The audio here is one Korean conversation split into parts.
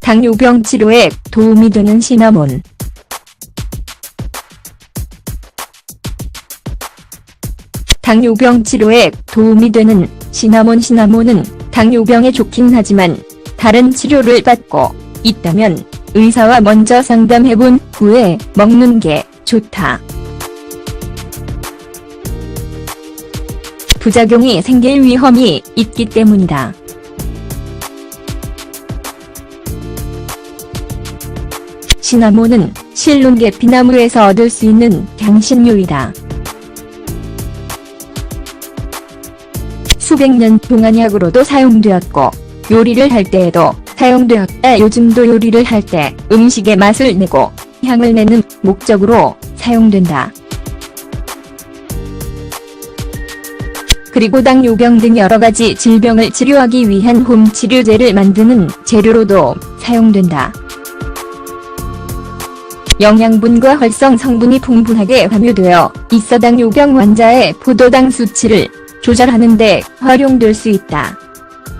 당뇨병 치료에 도움이 되는 시나몬. 당뇨병 치료에 도움이 되는 시나몬 시나몬은 당뇨병에 좋긴 하지만 다른 치료를 받고 있다면 의사와 먼저 상담해본 후에 먹는 게 좋다. 부작용이 생길 위험이 있기 때문이다. 시나몬은 실론계 피나무에서 얻을 수 있는 향신료이다. 수백 년 동안 약으로도 사용되었고 요리를 할 때에도 사용되었다. 요즘도 요리를 할 때 음식의 맛을 내고 향을 내는 목적으로 사용된다. 그리고 당뇨병 등 여러 가지 질병을 치료하기 위한 홈 치료제를 만드는 재료로도 사용된다. 영양분과 활성 성분이 풍부하게 함유되어 있어 당뇨병 환자의 포도당 수치를 조절하는 데 활용될 수 있다.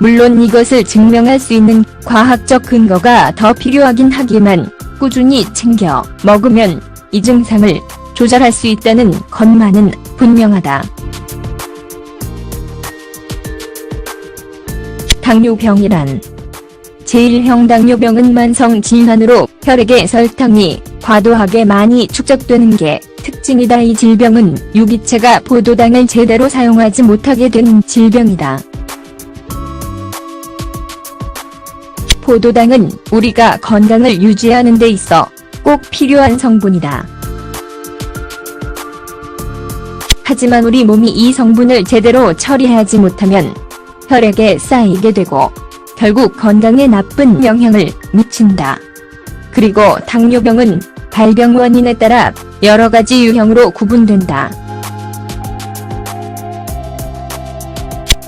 물론 이것을 증명할 수 있는 과학적 근거가 더 필요하긴 하지만 꾸준히 챙겨 먹으면 이 증상을 조절할 수 있다는 것만은 분명하다. 당뇨병이란 제1형 당뇨병은 만성 질환으로 혈액에 설탕이 과도하게 많이 축적되는 게 특징이다. 이 질병은 유기체가 포도당을 제대로 사용하지 못하게 된 질병이다. 포도당은 우리가 건강을 유지하는 데 있어 꼭 필요한 성분이다. 하지만 우리 몸이 이 성분을 제대로 처리하지 못하면 혈액에 쌓이게 되고 결국 건강에 나쁜 영향을 미친다. 그리고 당뇨병은 발병 원인에 따라 여러 가지 유형으로 구분된다.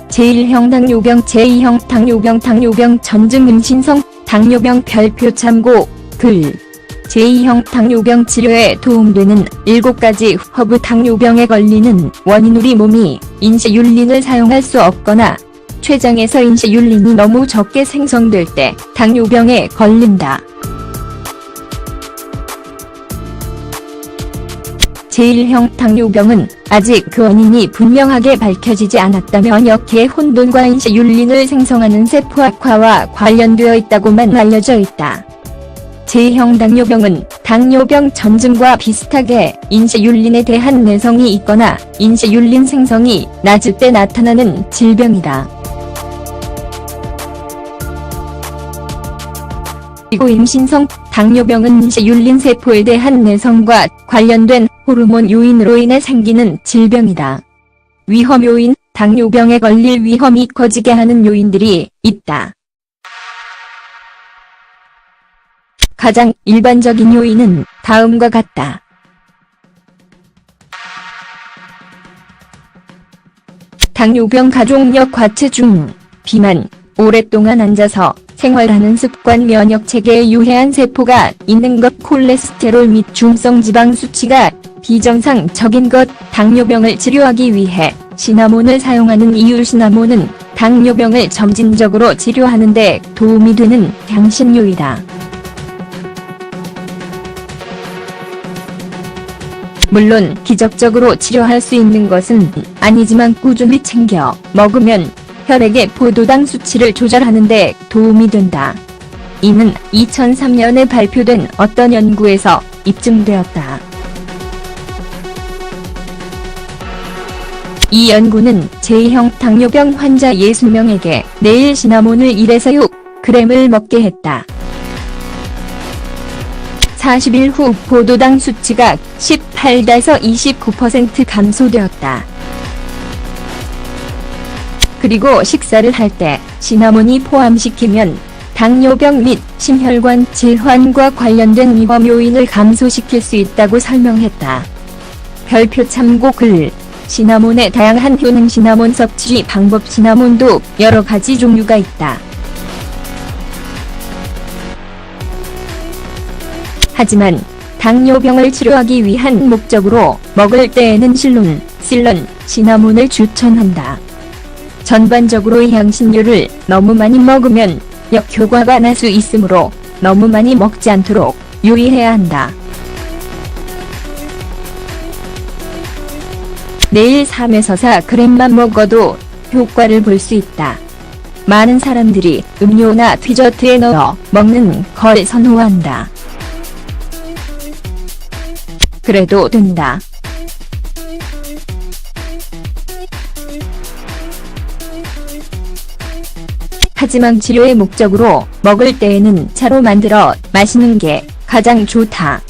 제1형 당뇨병, 제2형 당뇨병, 당뇨병 전증 음신성, 당뇨병 별표 참고, 글. 제2형 당뇨병 치료에 도움되는 7가지 허브 당뇨병에 걸리는 원인 우리 몸이 인슐린을 사용할 수 없거나 췌장에서 인슐린이 너무 적게 생성될 때 당뇨병에 걸린다. 제1형 당뇨병은 아직 그 원인이 분명하게 밝혀지지 않았다며 역해 혼돈과 인슐린을 생성하는 세포 악화와 관련되어 있다고만 알려져 있다. 제2형 당뇨병은 당뇨병 전증과 비슷하게 인슐린에 대한 내성이 있거나 인슐린 생성이 낮을 때 나타나는 질병이다. 그리고 임신성 당뇨병은 인슐린 세포에 대한 내성과 관련된 호르몬 요인으로 인해 생기는 질병이다. 위험 요인, 당뇨병에 걸릴 위험이 커지게 하는 요인들이 있다. 가장 일반적인 요인은 다음과 같다. 당뇨병 가족력 과체중, 비만, 오랫동안 앉아서 생활하는 습관 면역 체계에 유해한 세포가 있는 것 콜레스테롤 및 중성 지방 수치가 비정상적인 것 당뇨병을 치료하기 위해 시나몬을 사용하는 이유 시나몬은 당뇨병을 점진적으로 치료하는 데 도움이 되는 향신료이다. 물론 기적적으로 치료할 수 있는 것은 아니지만 꾸준히 챙겨 먹으면 혈액의 포도당 수치를 조절하는 데 도움이 된다. 이는 2003년에 발표된 어떤 연구에서 입증되었다. 이 연구는 제2형 당뇨병 환자 60명에게 매일 시나몬을 1에서 6g을 먹게 했다. 40일 후 포도당 수치가 18에서 29% 감소되었다. 그리고 식사를 할 때 시나몬이 포함시키면 당뇨병 및 심혈관 질환과 관련된 위험 요인을 감소시킬 수 있다고 설명했다. 별표 참고 글 시나몬의 다양한 효능 시나몬 섭취 방법 시나몬도 여러 가지 종류가 있다. 하지만 당뇨병을 치료하기 위한 목적으로 먹을 때에는 실론, 실론, 시나몬을 추천한다. 전반적으로 향신료를 너무 많이 먹으면 역효과가 날 수 있으므로 너무 많이 먹지 않도록 유의해야 한다. 매일 3에서 4g만 먹어도 효과를 볼 수 있다. 많은 사람들이 음료나 디저트에 넣어 먹는 걸 선호한다. 그래도 된다. 하지만 치료의 목적으로 먹을 때에는 차로 만들어 마시는 게 가장 좋다.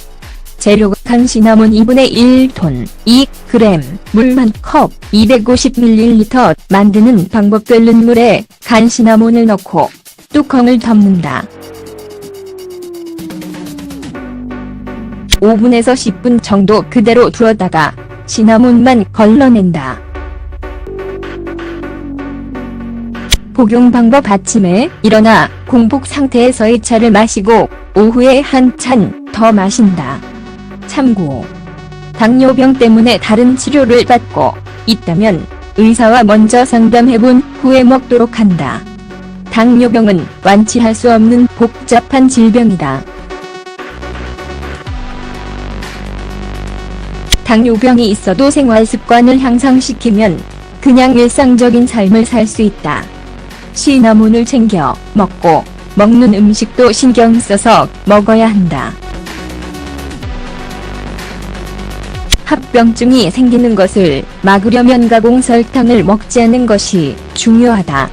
재료가 간 시나몬 2분의 1톤, 2g, 물 1컵, 250ml 만드는 방법 끓는 물에 간 시나몬을 넣고 뚜껑을 덮는다. 5분에서 10분 정도 그대로 두었다가 시나몬만 걸러낸다. 복용 방법 아침에 일어나 공복 상태에서의 차를 마시고 오후에 한 잔 더 마신다. 참고. 당뇨병 때문에 다른 치료를 받고 있다면 의사와 먼저 상담해본 후에 먹도록 한다. 당뇨병은 완치할 수 없는 복잡한 질병이다. 당뇨병이 있어도 생활 습관을 향상시키면 그냥 일상적인 삶을 살 수 있다. 시나몬을 챙겨 먹고 먹는 음식도 신경 써서 먹어야 한다. 합병증이 생기는 것을 막으려면 가공 설탕을 먹지 않는 것이 중요하다.